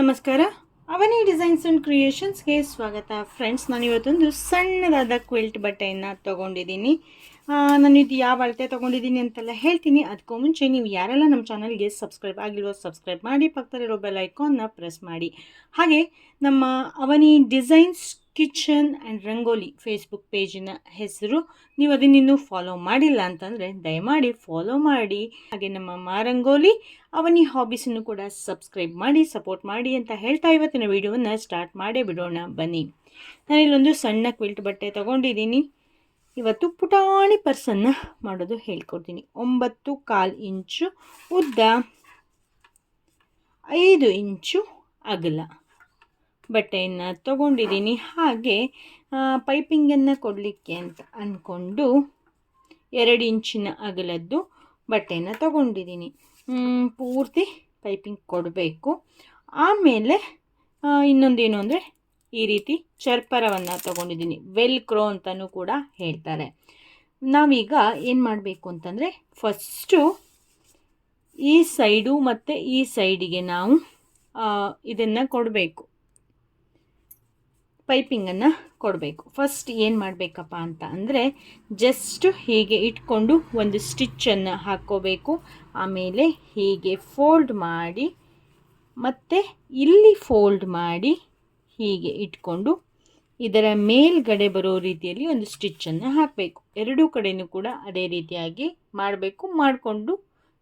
ನಮಸ್ಕಾರ. ಅವನಿ designs and ಕ್ರಿಯೇಷನ್ಸ್ಗೆ ಸ್ವಾಗತ. Friends, ನಾನು ಇವತ್ತೊಂದು ಸಣ್ಣದಾದ ಕ್ವಿಲ್ಟ್ ಬಟ್ಟೆಯನ್ನು ತೊಗೊಂಡಿದ್ದೀನಿ. ನಾನು ಇದು ಯಾವ ಅಳತೆ ತೊಗೊಂಡಿದ್ದೀನಿ ಅಂತೆಲ್ಲ ಹೇಳ್ತೀನಿ. ಅದಕ್ಕೂ ಮುಂಚೆ ನೀವು ಯಾರೆಲ್ಲ ನಮ್ಮ ಚಾನಲ್ಗೆ ಸಬ್ಸ್ಕ್ರೈಬ್ ಆಗಿಲ್ವೋ ಸಬ್ಸ್ಕ್ರೈಬ್ ಮಾಡಿ, ಪಕ್ಕದಲ್ಲಿರೋ ಬೆಲ್ ಐಕಾನ್ನ ಪ್ರೆಸ್ ಮಾಡಿ. ಹಾಗೆ ನಮ್ಮ Avani designs kitchen and rangoli Facebook ಪೇಜಿನ ಹೆಸರು. ನೀವು ಅದನ್ನಿನ್ನೂ ಫಾಲೋ ಮಾಡಿಲ್ಲ ಅಂತಂದರೆ ದಯಮಾಡಿ ಫಾಲೋ ಮಾಡಿ. ಹಾಗೆ ನಮ್ಮ ಮಾರಂಗೋಲಿ ಅವನಿ ಹಾಬೀಸನ್ನು ಕೂಡ ಸಬ್ಸ್ಕ್ರೈಬ್ ಮಾಡಿ ಸಪೋರ್ಟ್ ಮಾಡಿ ಅಂತ ಹೇಳ್ತಾ ಇವತ್ತಿನ ವಿಡಿಯೋವನ್ನು ಸ್ಟಾರ್ಟ್ ಮಾಡೇ ಬಿಡೋಣ ಬನ್ನಿ. ನಾನಿಲ್ಲೊಂದು ಸಣ್ಣ ಕ್ವಿಲ್ಟ್ ಬಟ್ಟೆ ತೊಗೊಂಡಿದ್ದೀನಿ. ಇವತ್ತು ಪುಟಾಣಿ ಪರ್ಸನ್ನ ಮಾಡೋದು ಹೇಳ್ಕೊಡ್ತೀನಿ. ಒಂಬತ್ತು ಕಾಲು ಇಂಚು ಉದ್ದ, ಐದು ಇಂಚು ಅಗಲ. ಬಟ್ಟೆಯನ್ನು ತಗೊಂಡಿದ್ದೀನಿ. ಹಾಗೆ ಪೈಪಿಂಗನ್ನು ಕೊಡಲಿಕ್ಕೆ ಅಂತ ಅಂದ್ಕೊಂಡು ಎರಡು ಇಂಚಿನ ಅಗಲದ್ದು ಬಟ್ಟೆಯನ್ನು ತಗೊಂಡಿದ್ದೀನಿ. ಪೂರ್ತಿ ಪೈಪಿಂಗ್ ಕೊಡಬೇಕು. ಆಮೇಲೆ ಇನ್ನೊಂದೇನು ಅಂದರೆ ಈ ರೀತಿ ಚರ್ಪರವನ್ನು ತಗೊಂಡಿದ್ದೀನಿ. ವೆಲ್ ಕ್ರೋ ಅಂತಲೂ ಕೂಡ ಹೇಳ್ತಾರೆ. ನಾವೀಗ ಏನು ಮಾಡಬೇಕು ಅಂತಂದರೆ, ಫಸ್ಟು ಈ ಸೈಡು ಮತ್ತು ಈ ಸೈಡಿಗೆ ನಾವು ಇದನ್ನು ಕೊಡಬೇಕು. ಪೈಪಿಂಗನ್ನು ಕೊಡಬೇಕು. ಫಸ್ಟ್ ಏನು ಮಾಡಬೇಕಪ್ಪ ಅಂತ ಅಂದರೆ ಜಸ್ಟ್ ಹೀಗೆ ಇಟ್ಕೊಂಡು ಒಂದು ಸ್ಟಿಚ್ಚನ್ನು ಹಾಕ್ಕೋಬೇಕು. ಆಮೇಲೆ ಹೀಗೆ ಫೋಲ್ಡ್ ಮಾಡಿ ಮತ್ತು ಇಲ್ಲಿ ಫೋಲ್ಡ್ ಮಾಡಿ ಹೀಗೆ ಇಟ್ಕೊಂಡು ಇದರ ಮೇಲ್ಗಡೆ ಬರೋ ರೀತಿಯಲ್ಲಿ ಒಂದು ಸ್ಟಿಚ್ಚನ್ನು ಹಾಕಬೇಕು. ಎರಡೂ ಕಡೆಯೂ ಕೂಡ ಅದೇ ರೀತಿಯಾಗಿ ಮಾಡಬೇಕು, ಮಾಡಿಕೊಂಡು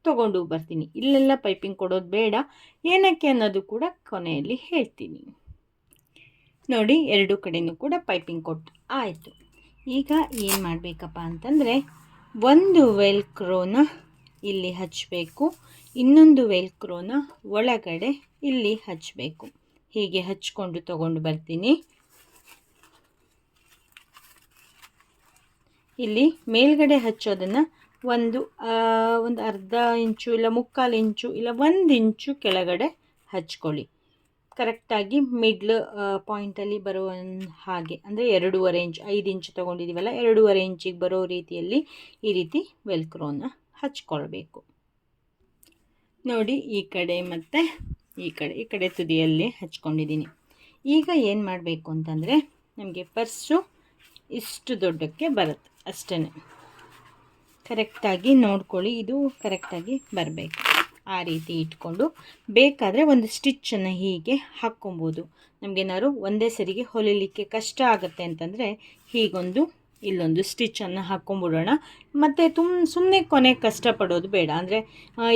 ತಗೊಂಡು ಬರ್ತೀನಿ. ಇಲ್ಲೆಲ್ಲ ಪೈಪಿಂಗ್ ಕೊಡೋದು ಬೇಡ. ಏನಕ್ಕೆ ಅನ್ನೋದು ಕೂಡ ಕೊನೆಯಲ್ಲಿ ಹೇಳ್ತೀನಿ. ನೋಡಿ, ಎರಡು ಕಡೆಯೂ ಕೂಡ ಪೈಪಿಂಗ್ ಕೊಟ್ಟು ಆಯಿತು. ಈಗ ಏನು ಮಾಡಬೇಕಪ್ಪ ಅಂತಂದರೆ, ಒಂದು ವೆಲ್ಕ್ರೋನ ಇಲ್ಲಿ ಹಚ್ಚಬೇಕು ಇನ್ನೊಂದು ವೆಲ್ಕ್ರೋನ ಒಳಗಡೆ ಇಲ್ಲಿ ಹಚ್ಚಬೇಕು ಹೀಗೆ ಹಚ್ಕೊಂಡು ತಗೊಂಡು ಬರ್ತೀನಿ. ಇಲ್ಲಿ ಮೇಲ್ಗಡೆ ಹಚ್ಚೋದನ್ನು ಒಂದು ಒಂದು ಅರ್ಧ ಇಂಚು ಇಲ್ಲ ಮುಕ್ಕಾಲು ಇಂಚು ಇಲ್ಲ ಒಂದು ಇಂಚು ಕೆಳಗಡೆ ಹಚ್ಕೊಳ್ಳಿ. ಕರೆಕ್ಟಾಗಿ ಮಿಡ್ಲ್ ಪಾಯಿಂಟಲ್ಲಿ ಬರೋ ಹಾಗೆ, ಅಂದರೆ ಎರಡೂವರೆ ಇಂಚ್, ಐದು ಇಂಚ್ ತೊಗೊಂಡಿದ್ದೀವಲ್ಲ ಎರಡೂವರೆ ಇಂಚಿಗೆ ಬರೋ ರೀತಿಯಲ್ಲಿ ಈ ರೀತಿ ವೆಲ್ಕ್ರೋನ ಹಚ್ಕೊಳ್ಬೇಕು. ನೋಡಿ, ಈ ಕಡೆ ಮತ್ತು ಈ ಕಡೆ ಈ ಕಡೆ ತುದಿಯಲ್ಲಿ ಹಚ್ಕೊಂಡಿದ್ದೀನಿ. ಈಗ ಏನು ಮಾಡಬೇಕು ಅಂತಂದರೆ, ನಮಗೆ ಪರ್ಸು ಇಷ್ಟು ದೊಡ್ಡಕ್ಕೆ ಬರುತ್ತೆ ಅಷ್ಟೇ ಕರೆಕ್ಟಾಗಿ ನೋಡ್ಕೊಳ್ಳಿ, ಇದು ಕರೆಕ್ಟಾಗಿ ಬರಬೇಕು. ಆ ರೀತಿ ಇಟ್ಕೊಂಡು ಬೇಕಾದರೆ ಒಂದು ಸ್ಟಿಚ್ಚನ್ನು ಹೀಗೆ ಹಾಕ್ಕೊಬೋದು. ನಮಗೇನಾದ್ರು ಒಂದೇ ಸರಿಗೆ ಹೊಲಿಲಿಕ್ಕೆ ಕಷ್ಟ ಆಗುತ್ತೆ ಅಂತಂದರೆ ಹೀಗೊಂದು, ಇಲ್ಲೊಂದು ಸ್ಟಿಚ್ಚನ್ನು ಹಾಕ್ಕೊಂಬಿಡೋಣ. ಮತ್ತು ತುಂಬ ಸುಮ್ಮನೆ ಕೊನೆ ಕಷ್ಟಪಡೋದು ಬೇಡ. ಅಂದರೆ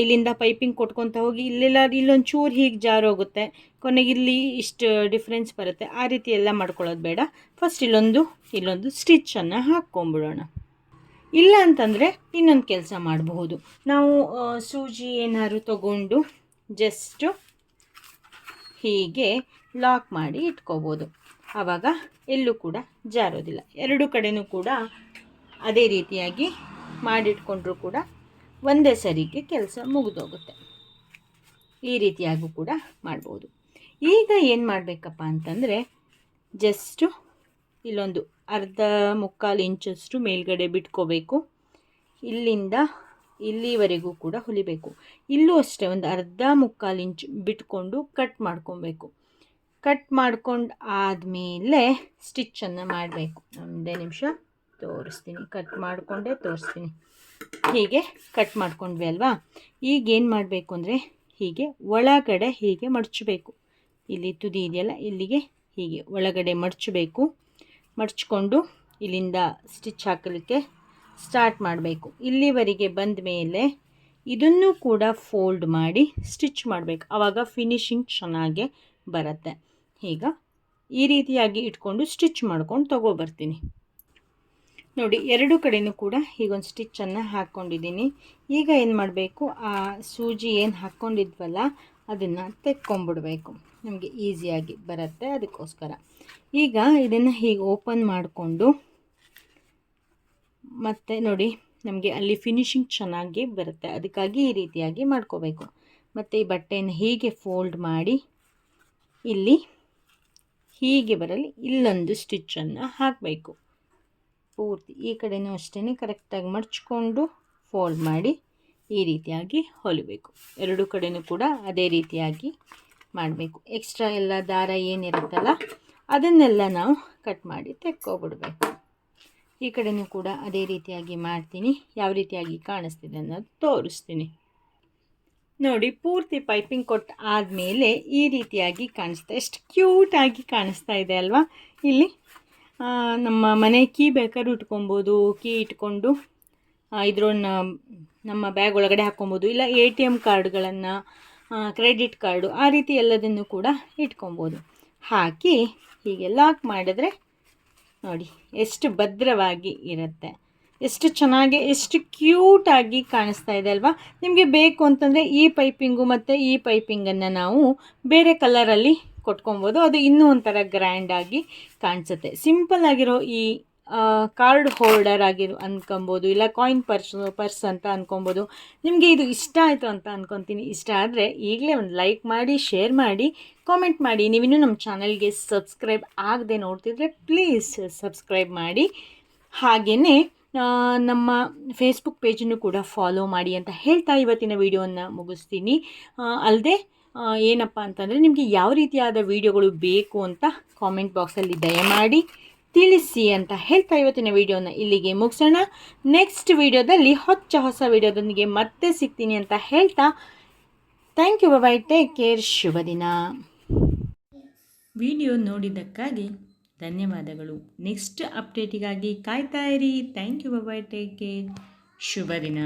ಇಲ್ಲಿಂದ ಪೈಪಿಂಗ್ ಕೊಟ್ಕೊತ ಹೋಗಿ ಇಲ್ಲೆಲ್ಲ ಇಲ್ಲೊಂದು ಚೂರು ಹೀಗೆ ಜಾರೋಗುತ್ತೆ. ಕೊನೆಗೆ ಇಲ್ಲಿ ಇಷ್ಟು ಡಿಫ್ರೆನ್ಸ್ ಬರುತ್ತೆ. ಆ ರೀತಿ ಎಲ್ಲ ಮಾಡ್ಕೊಳ್ಳೋದು ಬೇಡ. ಫಸ್ಟ್ ಇಲ್ಲೊಂದು ಇಲ್ಲೊಂದು ಸ್ಟಿಚ್ಚನ್ನು ಹಾಕ್ಕೊಂಬಿಡೋಣ. ಇಲ್ಲ ಅಂತಂದರೆ ಇನ್ನೊಂದು ಕೆಲಸ ಮಾಡಬಹುದು. ನಾವು ಸೂಜಿ ಏನಾದ್ರು ತಗೊಂಡು ಜಸ್ಟು ಹೀಗೆ ಲಾಕ್ ಮಾಡಿ ಇಟ್ಕೋಬೋದು. ಆವಾಗ ಎಲ್ಲೂ ಕೂಡ ಜಾರೋದಿಲ್ಲ. ಎರಡು ಕಡೆನೂ ಕೂಡ ಅದೇ ರೀತಿಯಾಗಿ ಮಾಡಿಟ್ಕೊಂಡ್ರೂ ಕೂಡ ಒಂದೇ ಸರಿಗೆ ಕೆಲಸ ಮುಗಿದೋಗುತ್ತೆ. ಈ ರೀತಿಯಾಗೂ ಕೂಡ ಮಾಡ್ಬೋದು ಈಗ ಏನು ಮಾಡಬೇಕಪ್ಪ ಅಂತಂದರೆ ಜಸ್ಟು ಇಲ್ಲೊಂದು ಅರ್ಧ ಮುಕ್ಕಾಲು ಇಂಚಷ್ಟು ಮೇಲ್ಗಡೆ ಬಿಟ್ಕೋಬೇಕು. ಇಲ್ಲಿಂದ ಇಲ್ಲಿವರೆಗೂ ಕೂಡ ಹೊಲಿಬೇಕು. ಇಲ್ಲೂ ಅಷ್ಟೇ, ಒಂದು ಅರ್ಧ ಮುಕ್ಕಾಲು ಇಂಚ್ ಬಿಟ್ಕೊಂಡು ಕಟ್ ಮಾಡ್ಕೊಬೇಕು. ಕಟ್ ಮಾಡ್ಕೊಂಡು ಆದಮೇಲೆ ಸ್ಟಿಚ್ಚನ್ನು ಮಾಡಬೇಕು. ಒಂದೇ ನಿಮಿಷ ತೋರಿಸ್ತೀನಿ. ಕಟ್ ಮಾಡಿಕೊಂಡೇ ತೋರಿಸ್ತೀನಿ. ಹೀಗೆ ಕಟ್ ಮಾಡ್ಕೊಂಡ್ವಿ ಅಲ್ವಾ? ಈಗ ಏನು ಮಾಡಬೇಕು ಅಂದರೆ ಹೀಗೆ ಒಳಗಡೆ ಹೀಗೆ ಮಡಚಬೇಕು. ಇಲ್ಲಿ ತುದಿ ಇದೆಯಲ್ಲ, ಇಲ್ಲಿಗೆ ಹೀಗೆ ಒಳಗಡೆ ಮಡಚಬೇಕು. ಮಡಚ್ಕೊಂಡು ಇಲ್ಲಿಂದ ಸ್ಟಿಚ್ ಹಾಕಲಿಕ್ಕೆ ಸ್ಟಾರ್ಟ್ ಮಾಡಬೇಕು. ಇಲ್ಲಿವರೆಗೆ ಬಂದ ಮೇಲೆ ಇದನ್ನು ಕೂಡ ಫೋಲ್ಡ್ ಮಾಡಿ ಸ್ಟಿಚ್ ಮಾಡಬೇಕು. ಆವಾಗ ಫಿನಿಶಿಂಗ್ ಚೆನ್ನಾಗೆ ಬರುತ್ತೆ. ಈಗ ಈ ರೀತಿಯಾಗಿ ಇಟ್ಕೊಂಡು ಸ್ಟಿಚ್ ಮಾಡ್ಕೊಂಡು ತಗೊಬರ್ತೀನಿ ನೋಡಿ, ಎರಡು ಕಡೆಯೂ ಕೂಡ ಹೀಗೊಂದು ಸ್ಟಿಚ್ಚನ್ನು ಹಾಕ್ಕೊಂಡಿದ್ದೀನಿ ಈಗ ಏನು ಮಾಡಬೇಕು? ಆ ಸೂಜಿ ಏನು ಹಾಕ್ಕೊಂಡಿದ್ವಲ್ಲ ಅದನ್ನು ತೆಕ್ಕೊಂಬಿಡಬೇಕು. ನಮಗೆ ಈಸಿಯಾಗಿ ಬರುತ್ತೆ. ಅದಕ್ಕೋಸ್ಕರ. ಈಗ ಇದನ್ನು ಹೀಗೆ ಓಪನ್ ಮಾಡಿಕೊಂಡು, ಮತ್ತೆ ನೋಡಿ ನಮಗೆ ಅಲ್ಲಿ ಫಿನಿಶಿಂಗ್ ಚೆನ್ನಾಗಿ ಬರುತ್ತೆ. ಅದಕ್ಕಾಗಿ ಈ ರೀತಿಯಾಗಿ ಮಾಡ್ಕೋಬೇಕು. ಮತ್ತು ಈ ಬಟ್ಟೆಯನ್ನು ಹೀಗೆ ಫೋಲ್ಡ್ ಮಾಡಿ, ಇಲ್ಲಿ ಹೀಗೆ ಬರಲಿ, ಇಲ್ಲೊಂದು ಸ್ಟಿಚ್ಚನ್ನು ಹಾಕಬೇಕು. ಪೂರ್ತಿ ಈ ಕಡೆಯೂ ಅಷ್ಟೇ ಕರೆಕ್ಟಾಗಿ ಮಡ್ಚಿಕೊಂಡು ಫೋಲ್ಡ್ ಮಾಡಿ ಈ ರೀತಿಯಾಗಿ ಹೊಲಿಬೇಕು. ಎರಡು ಕಡೆಯೂ ಕೂಡ ಅದೇ ರೀತಿಯಾಗಿ ಮಾಡಬೇಕು. ಎಕ್ಸ್ಟ್ರಾ ಎಲ್ಲ ದಾರ ಏನಿರುತ್ತಲ್ಲ ಅದನ್ನೆಲ್ಲ ನಾವು ಕಟ್ ಮಾಡಿ ತೆಕ್ಕೊಬಿಡ್ಬೇಕು. ಈ ಕಡೆಯೂ ಕೂಡ ಅದೇ ರೀತಿಯಾಗಿ ಮಾಡ್ತೀನಿ. ಯಾವ ರೀತಿಯಾಗಿ ಕಾಣಿಸ್ತಿದೆ ಅನ್ನೋದು ತೋರಿಸ್ತೀನಿ. ನೋಡಿ, ಪೂರ್ತಿ ಪೈಪಿಂಗ್ ಕೊಟ್ಟು ಆದಮೇಲೆ ಈ ರೀತಿಯಾಗಿ ಕಾಣಿಸ್ತಾ, ಎಷ್ಟು ಕ್ಯೂಟಾಗಿ ಕಾಣಿಸ್ತಾ ಇದೆ ಅಲ್ವಾ? ಇಲ್ಲಿ ನಮ್ಮ ಮನೆ ಕೀ ಬೇಕಾದ್ರೂ ಇಟ್ಕೊಬೋದು ಕೀ ಇಟ್ಕೊಂಡು ಇದ್ರನ್ನ ನಮ್ಮ ಬ್ಯಾಗ್ ಒಳಗಡೆ ಹಾಕ್ಕೊಬೋದು, ಇಲ್ಲ ಎ ಟಿ ಎಂ ಕಾರ್ಡ್ಗಳನ್ನು ಕ್ರೆಡಿಟ್ ಕಾರ್ಡು ಆ ರೀತಿ ಎಲ್ಲದನ್ನು ಕೂಡ ಇಟ್ಕೊಬೋದು. ಹಾಕಿ ಹೀಗೆ ಲಾಕ್ ಮಾಡಿದ್ರೆ ನೋಡಿ ಎಷ್ಟು ಭದ್ರವಾಗಿ ಇರುತ್ತೆ. ಎಷ್ಟು ಚೆನ್ನಾಗಿ, ಎಷ್ಟು ಕ್ಯೂಟಾಗಿ ಕಾಣಿಸ್ತಾ ಇದೆ ಅಲ್ವಾ? ನಿಮಗೆ ಬೇಕು ಅಂತಂದರೆ ಈ ಪೈಪಿಂಗು ಮತ್ತು ಈ ಪೈಪಿಂಗನ್ನು ನಾವು ಬೇರೆ ಕಲರಲ್ಲಿ ಕೊಟ್ಕೊಬೋದು. ಅದು ಇನ್ನೂ ಒಂಥರ ಗ್ರ್ಯಾಂಡಾಗಿ ಕಾಣಿಸುತ್ತೆ. ಸಿಂಪಲ್ ಆಗಿರೋ ಈ ಕಾರ್ಡ್ ಹೋಲ್ಡರ್ ಆಗಿರು ಅಂದ್ಕೊಬೋದು ಇಲ್ಲ ಕಾಯಿನ್ ಪರ್ಸ್ ಪರ್ಸ್ ಅಂತ ಅಂದ್ಕೊಬೋದು ನಿಮಗೆ ಇದು ಇಷ್ಟ ಆಯಿತು ಅಂತ ಅಂದ್ಕೊತೀನಿ ಇಷ್ಟ ಆದರೆ ಈಗಲೇ ಒಂದು ಲೈಕ್ ಮಾಡಿ ಶೇರ್ ಮಾಡಿ ಕಾಮೆಂಟ್ ಮಾಡಿ. ನೀವಿನ್ನೂ ನಮ್ಮ ಚಾನಲ್ಗೆ ಸಬ್ಸ್ಕ್ರೈಬ್ ಆಗದೆ ನೋಡ್ತಿದ್ರೆ ಪ್ಲೀಸ್ ಸಬ್ಸ್ಕ್ರೈಬ್ ಮಾಡಿ. ಹಾಗೆಯೇ ನಮ್ಮ ಫೇಸ್ಬುಕ್ ಪೇಜನ್ನು ಕೂಡ ಫಾಲೋ ಮಾಡಿ ಅಂತ ಹೇಳ್ತಾ ಇವತ್ತಿನ ವೀಡಿಯೋವನ್ನು ಮುಗಿಸ್ತೀನಿ. ಅಲ್ಲದೆ ಏನಪ್ಪ ಅಂತಂದರೆ ನಿಮಗೆ ಯಾವ ರೀತಿಯಾದ ವಿಡಿಯೋಗಳು ಬೇಕು ಅಂತ ಕಾಮೆಂಟ್ ಬಾಕ್ಸಲ್ಲಿ ದಯಮಾಡಿ ತಿಳಿಸಿ ಅಂತ ಹೇಳ್ತಾ ಇವತ್ತಿನ ವಿಡಿಯೋನ ಇಲ್ಲಿಗೆ ಮುಗಿಸೋಣ. ನೆಕ್ಸ್ಟ್ ವಿಡಿಯೋದಲ್ಲಿ ಹೊಚ್ಚ ಹೊಸ ವಿಡಿಯೋದೊಂದಿಗೆ ಮತ್ತೆ ಸಿಗ್ತೀನಿ ಅಂತ ಹೇಳ್ತಾ. Thank you bye take care ಶುಭ ದಿನ. ವಿಡಿಯೋ ನೋಡಿದ್ದಕ್ಕಾಗಿ ಧನ್ಯವಾದಗಳು. ನೆಕ್ಸ್ಟ್ ಅಪ್ಡೇಟಿಗಾಗಿ ಕಾಯ್ತಾ ಇರಿ. Thank you bye take care ಶುಭ ದಿನ.